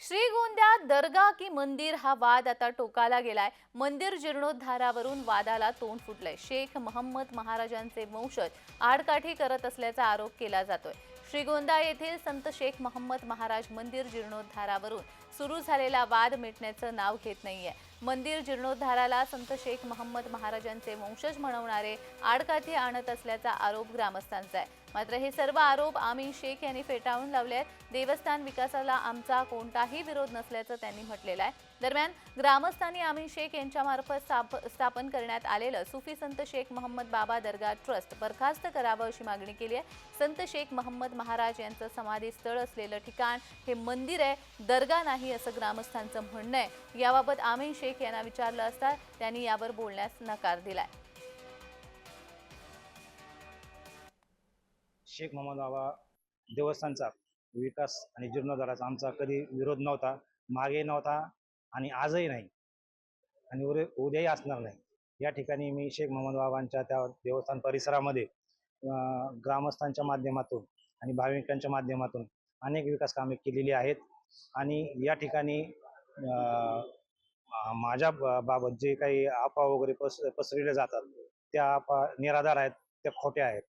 श्रीगोंद्यात दर्गा की मंदिर हा वाद आता टोकाला गेलाय. मंदिर जीर्णोद्धारावरून वादाला तोंड फुटलंय. शेख महम्मद महाराजांचे वंशज आडकाठी करत असल्याचा आरोप केला जातोय. श्रीगोंदा येथील संत शेख महम्मद महाराज मंदिर जीर्णोद्धारावरून सुरू झालेला वाद मिटण्याचं नाव घेत नाहीये. मंदिर जीर्णोद्धाराला संत शेख महम्मद महाराजांचे वंशज म्हणवणारे आडकाठी आणत असल्याचा आरोप ग्रामस्थांचा आहे. मात्र हे सर्व आरोप आमिर शेख यांनी फेटाळून लावले आहेत. देवस्थान विकासाला आमचा कोणताही विरोध नसल्याचं त्यांनी म्हटलेलं आहे. दरम्यान ग्रामस्थांनी आमीन शेख यांच्यामार्फत स्थापन करण्यात आलेलं सुफी संत शेख मोहम्मद बाबा दर्गा ट्रस्ट बरखास्त करावं अशी मागणी केली आहे. संत शेख मोहम्मद महाराज यांचं समाधी स्थळ असलेलं ठिकाण हे मंदिर आहे. दर्गा नाही असं ग्रामस्थांचं म्हणणं आहे. याबाबत आमीन शेख यांना विचारलं असता त्यांनी यावर बोलण्यास नकार दिलाय. शेख मोहम्मद बाबा देवस्थानचा विकास आणि जीर्णोद्धाराचा आमचा कधी विरोध नव्हता मागे नव्हता आणि आजही नाही. आणि उरे उद्याही असणार नाही. या ठिकाणी मी शेख मोहम्मद बाबांच्या त्या देवस्थान परिसरामध्ये ग्रामस्थांच्या माध्यमातून आणि भाविकांच्या माध्यमातून अनेक विकास कामे केलेली आहेत. आणि या ठिकाणी माझ्या बा- बाबत जे काही अफवा वगैरे पस पसरविल्या जातात त्या अफवा निराधार आहेत त्या खोट्या आहेत.